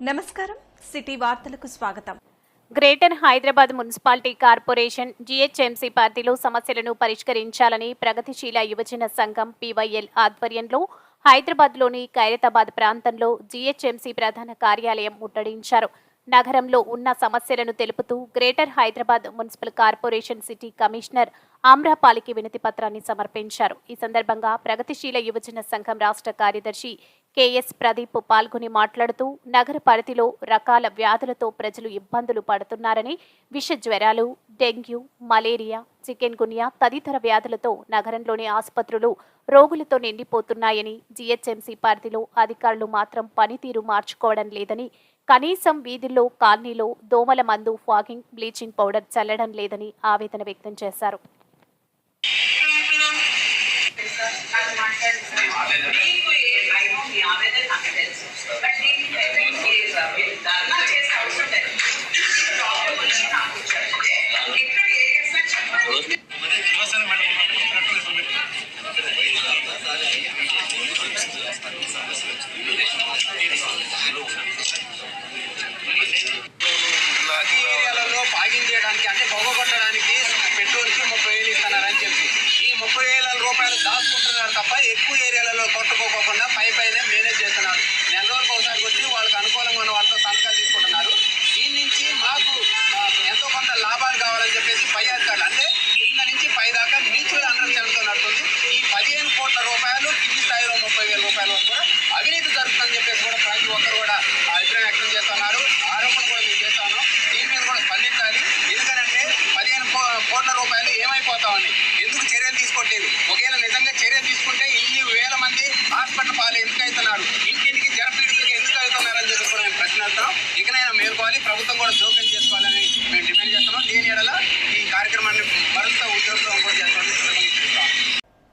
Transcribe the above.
నమస్కారం. సిటీ వార్తలకు స్వాగతం. Greater Hyderabad municipality corporation GHMC పరిధిలో సమస్యలను పరిష్కరించాలని ప్రగతిశీల యువజన సంఘం పీవైఎల్ ఆధ్వర్యంలో హైదరాబాద్లోని ఖైరతాబాద్ ప్రాంతంలో జీహెచ్ఎంసీ ప్రధాన కార్యాలయం ముట్టడించారు. నగరంలో ఉన్న సమస్యలను తెలుపుతూ greater Hyderabad municipal corporation city commissioner ఆమ్రపాలికి వినతి పత్రాన్ని సమర్పించారు. ఈ సందర్భంగా ప్రగతిశీల యువజన సంఘం రాష్ట్ర కార్యదర్శి కెఎస్ ప్రదీప్ పాల్గొని మాట్లాడుతూ నగర పరిధిలో రకాల వ్యాధులతో ప్రజలు ఇబ్బందులు పడుతున్నారని విష జ్వరాలు డెంగ్యూ మలేరియా చికెన్ గునియా తదితర వ్యాధులతో నగరంలోని ఆసుపత్రులు రోగులతో నిండిపోతున్నాయని జీహెచ్ఎంసీ పరిధిలో అధికారులు మాత్రం పనితీరు మార్చుకోవడం లేదని కనీసం వీధుల్లో కాలనీలో దోమల మందు ఫాగింగ్ బ్లీచింగ్ పౌడర్ చల్లడం లేదని ఆవేదన వ్యక్తం చేశారు. పాగింగ్ పొగగొట్టడానికి పెట్రోల్కి ముప్పై వేలు ఇస్తున్నారని చెప్పి. ఈ ముప్పై వేల రూపాయలు దాచుకుంటున్నారు తప్ప ఎక్కువ ఏరియాలలో కొట్టుకోకుండా పై